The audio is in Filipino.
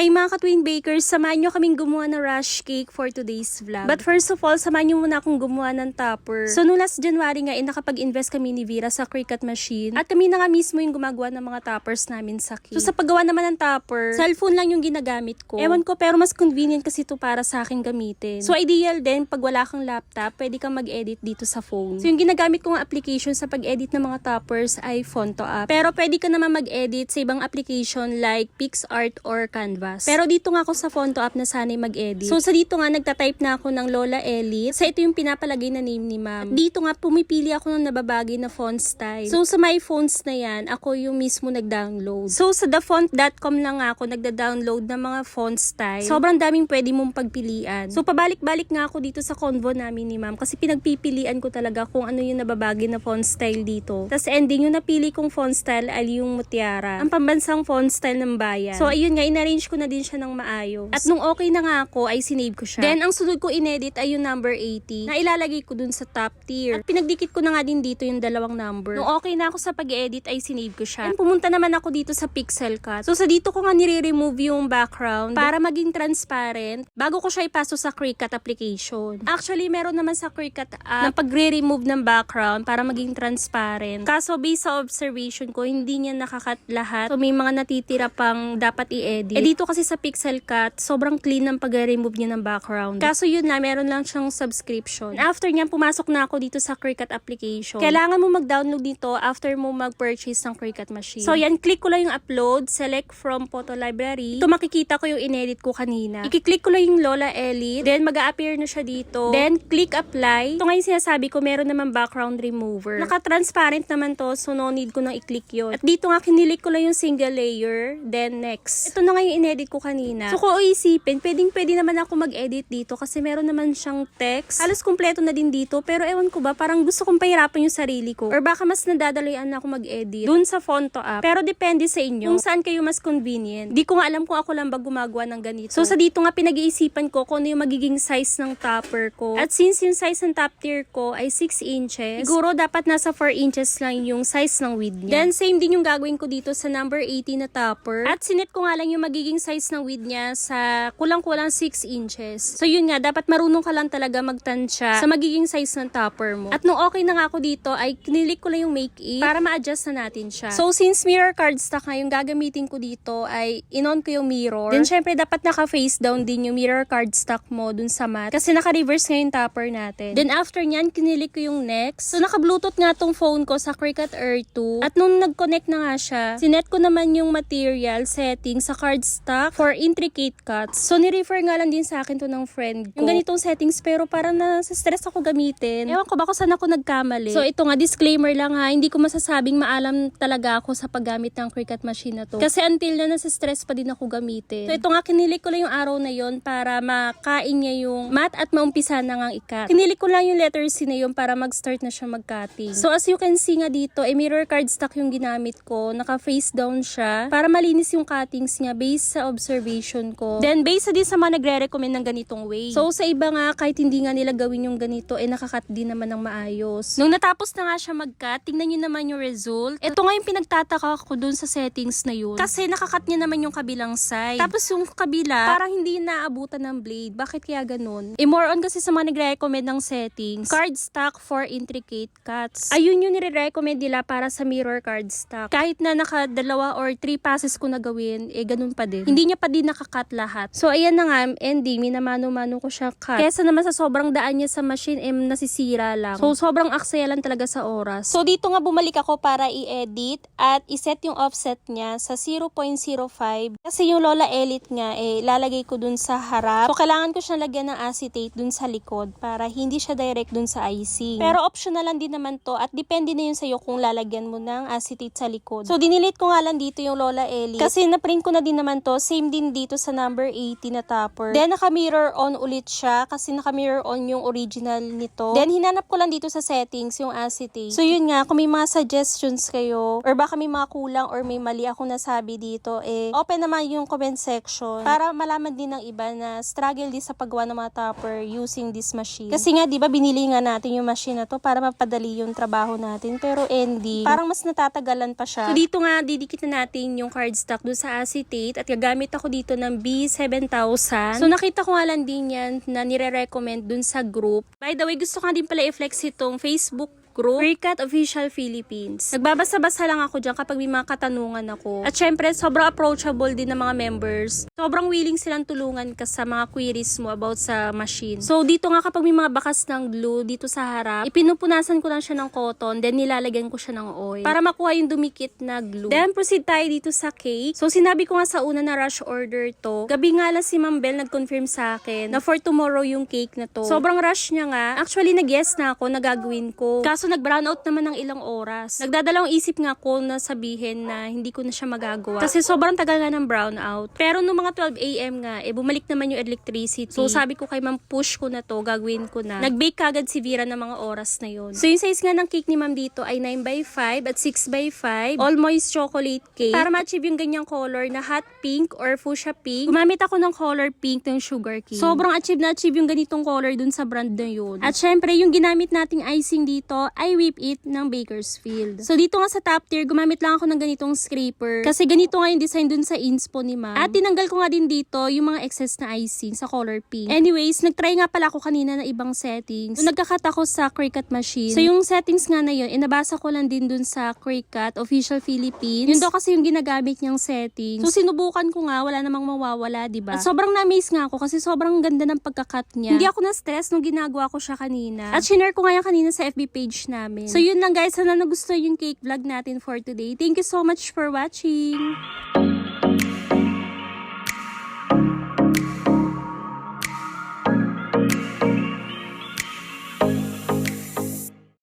Hi mga ka-twin bakers, samahan nyo kaming gumawa ng rush cake for today's vlog. But first of all, samahan nyo muna akong gumawa ng topper. So no last January nga, eh, nakapag-invest kami ni Vera sa Cricut machine. At kami na nga mismo yung gumagawa ng mga toppers namin sa cake. So sa paggawa naman ng topper, cellphone lang yung ginagamit ko. Ewan ko, pero mas convenient kasi ito para sa akin gamitin. So ideal din, pag wala kang laptop, pwede kang mag-edit dito sa phone. So yung ginagamit kong application sa pag-edit ng mga toppers ay Fonto app. Pero pwede ka naman mag-edit sa ibang application like PixArt or Canvas. Pero dito nga ako sa Fonto app na sanay mag-edit. So sa dito nga nagta-type na ako ng Lola Elite. Sa ito yung pinapalagay na name ni ma'am. Dito nga pumipili ako ng nababagay na font style. So sa my fonts na yan, ako yung mismo nag-download. So sa thefont.com lang nga ako nagda-download ng mga font style. Sobrang daming pwede mong pagpilian. So pabalik-balik nga ako dito sa convo namin ni ma'am kasi pinagpipilian ko talaga kung ano yung nababagay na font style dito. Tapos ending yung napili kong font style ay yung Mutiara. Ang pambansang font style ng bayan. So ayun nga, inarrange ko na din siya ng maayos. At nung okay na nga ako, ay sinave ko siya. Then ang sunod ko inedit ay yung number 80 na ilalagay ko dun sa top tier. At pinagdikit ko na nga din dito yung dalawang number. Nung okay na ako sa pag-edit ay sinave ko siya. And pumunta naman ako dito sa pixel cut. So sa dito ko nga nire-remove yung background para maging transparent bago ko siya ipasok sa Cricut application. Actually, meron naman sa Cricut app na pagre-remove ng background para maging transparent. Kaso based sa observation ko, hindi niya nakakat lahat. So may mga natitira pang dapat i-edit. Eh dito kasi sa Pixel Cut, sobrang clean ng pag-remove niya ng background. Kaso yun na, meron lang siyang subscription. After niyan, pumasok na ako dito sa Cricut application. Kailangan mo mag-download dito after mo mag-purchase ng Cricut machine. So yan, click ko lang yung upload, select from photo library. Ito makikita ko yung inedit ko kanina. I-click ko lang yung Lola Elite, then mag appear na siya dito. Then click apply. Ito nga yung sinasabi ko, meron naman background remover. Naka-transparent naman to, so no need ko nang i-click yun. At dito nga, kinilik ko lang yung single layer, then next. Ito na nga yung inedit ko kanina. So kung iisipin, pwedeng pwede naman ako mag-edit dito kasi meron naman siyang text. Halos kumpleto na din dito, pero ewan ko ba, parang gusto kong pahirapan yung sarili ko. Or baka mas nadadaloyan na ako mag-edit dun sa Fonto app. Pero depende sa inyo kung saan kayo mas convenient. Di ko nga alam kung ako lang ba gumagawa ng ganito. So sa dito nga pinag-iisipan ko kung ano yung magiging size ng topper ko. At since yung size ng top tier ko ay 6 inches, siguro dapat nasa 4 inches lang yung size ng width niya. Then same din yung gagawin ko dito sa number 80 na topper. At sinet ko nga lang yung magiging size ng width niya sa kulang-kulang 6 inches. So yun nga, dapat marunong ka lang talaga magtansya sa magiging size ng topper mo. At nung okay na nga ako dito, ay kinilik ko lang yung make it para ma-adjust na natin siya. So since mirror cardstock nga yung gagamitin ko dito ay in-on ko yung mirror. Then syempre dapat naka-face down din yung mirror cardstock mo dun sa mat. Kasi naka-reverse nga yung topper natin. Then after nyan, kinilik ko yung next. So naka-bluetooth nga tong phone ko sa Cricut Air 2. At nung nag-connect na nga siya, sinet ko naman yung material setting sa cardstock for intricate cuts. So ni-refer nga lang din sa akin to ng friend ko. Yung ganitong settings pero parang na-stress ako gamitin. Ewan ko ba kung saan ako nagkamali. So ito nga, disclaimer lang ha, hindi ko masasabing maalam talaga ako sa paggamit ng Cricut machine na to. Kasi until na nasa-stress pa din ako gamitin. So ito nga, kinilik ko lang yung araw na yon para makain niya yung mat at maumpisa na nga ikat. Kinilik ko lang yung letter C na yun para mag-start na siya mag-cutting. So as you can see nga dito, eh, mirror cardstock yung ginamit ko. Naka-face down siya para malinis yung cuttings niya based sa observation ko. Then based sa din sa mga nagre-recommend ng ganitong way. So sa iba nga, kahit hindi nga nila gawin yung ganito, eh nakakat din naman ng maayos. Nung natapos na nga siya mag-cut, tingnan nyo naman yung result. Ito nga yung pinagtataka ko dun sa settings na yun. Kasi nakakat niya naman yung kabilang side. Tapos yung kabila, parang hindi naabutan ng blade. Bakit kaya ganun? E more on kasi sa mga nagre-recommend ng settings, cardstock for intricate cuts. Ayun yung nire-recommend nila para sa mirror cardstock. Kahit na naka dalawa or three passes ko na gawin, eh ganun pa din. Hindi niya pa din nakakat lahat. So ayan na nga, ending, minamano-mano ko siya cut. Kesa naman sa sobrang daan niya sa machine, eh nasisira lang. So sobrang aksaya lang talaga sa oras. So dito nga bumalik ako para i-edit at iset yung offset niya sa 0.05. Kasi yung Lola Elite nga, eh lalagay ko dun sa harap. So kailangan ko siyang lagyan ng acetate dun sa likod para hindi siya direct dun sa icing. Pero optional lang din naman to at depende na yun sa'yo kung lalagyan mo ng acetate sa likod. So dinilit ko nga lang dito yung Lola Elite kasi na-print ko na din naman to. Same din dito sa number 80 na topper. Then naka-mirror on ulit siya kasi naka-mirror on yung original nito. Then hinanap ko lang dito sa settings yung acetate. So yun nga, kung may mga suggestions kayo or baka may mga kulang or may mali akong nasabi dito, eh open naman yung comment section para malaman din ng iba na struggle din sa paggawa ng mga topper using this machine. Kasi nga, di ba, binili nga natin yung machine na to para mapadali yung trabaho natin. Pero ending, parang mas natatagalan pa siya. So dito nga, didikit na natin yung cardstock doon sa acetate at gagamit ako dito ng B7000. So nakita ko nga lang din yan na nire-recommend dun sa group. By the way, gusto ko din pala i-flex itong Facebook group, Freecat Official Philippines. Nagbabasa-basa lang ako dyan kapag may mga katanungan ako. At syempre, sobrang approachable din ng mga members. Sobrang willing silang tulungan ka sa mga queries mo about sa machine. So, dito nga kapag may mga bakas ng glue dito sa harap, ipinupunasan ko lang siya ng cotton, then nilalagyan ko siya ng oil para makuha yung dumikit na glue. Then, proceed tayo dito sa cake. So, sinabi ko nga sa una na rush order to. Gabi nga lang si Ma'am Bell nag-confirm sa akin na for tomorrow yung cake na to. Sobrang rush niya nga. Actually, nag-yes na ako na gagawin ko. Kaso nag-brown out naman ng ilang oras. Nagdadalawang isip nga ako na sabihin na hindi ko na siya magagawa. Kasi sobrang tagal nga ng brown out. Pero nung mga 12 a.m. nga, eh bumalik naman yung electricity. So sabi ko kay ma'am, push ko na to, gagawin ko na. Nag-bake kagad si Vera ng mga oras na yun. So yung size nga ng cake ni ma'am dito ay 9 by 5 at 6 by 5 all moist chocolate cake. Para ma-achieve yung ganyang color na hot pink or fuchsia pink, gumamit ako ng color pink ng sugar cane. Sobrang achieve na achieve yung ganitong color dun sa brand na yun. At syempre, yung ginamit nating icing dito ay whip it ng Bakersfield. So dito nga sa top tier, gumamit lang ako ng ganitong scraper. Kasi ganito nga yung design dun sa inspo ni ma'am. At tinanggal ko nga din dito yung mga excess na icing sa color pink. Anyways, nagtry nga pala ako kanina na ibang settings. So, nagkakat ako sa Cricut machine. So yung settings nga na yun, inabasa ko lang din dun sa Cricut Official Philippines. Yun daw kasi yung ginagamit niyang settings. So sinubukan ko nga, wala namang mawawala, di ba? At sobrang na-amaze nga ako kasi sobrang ganda ng pagkakat niya. Hindi ako na-stress nung ginagawa ko siya kanina. At shinare ko nga yan kanina sa FB page namin. So yun lang guys, sana nagustuhan yung cake vlog natin for today. Thank you so much for watching!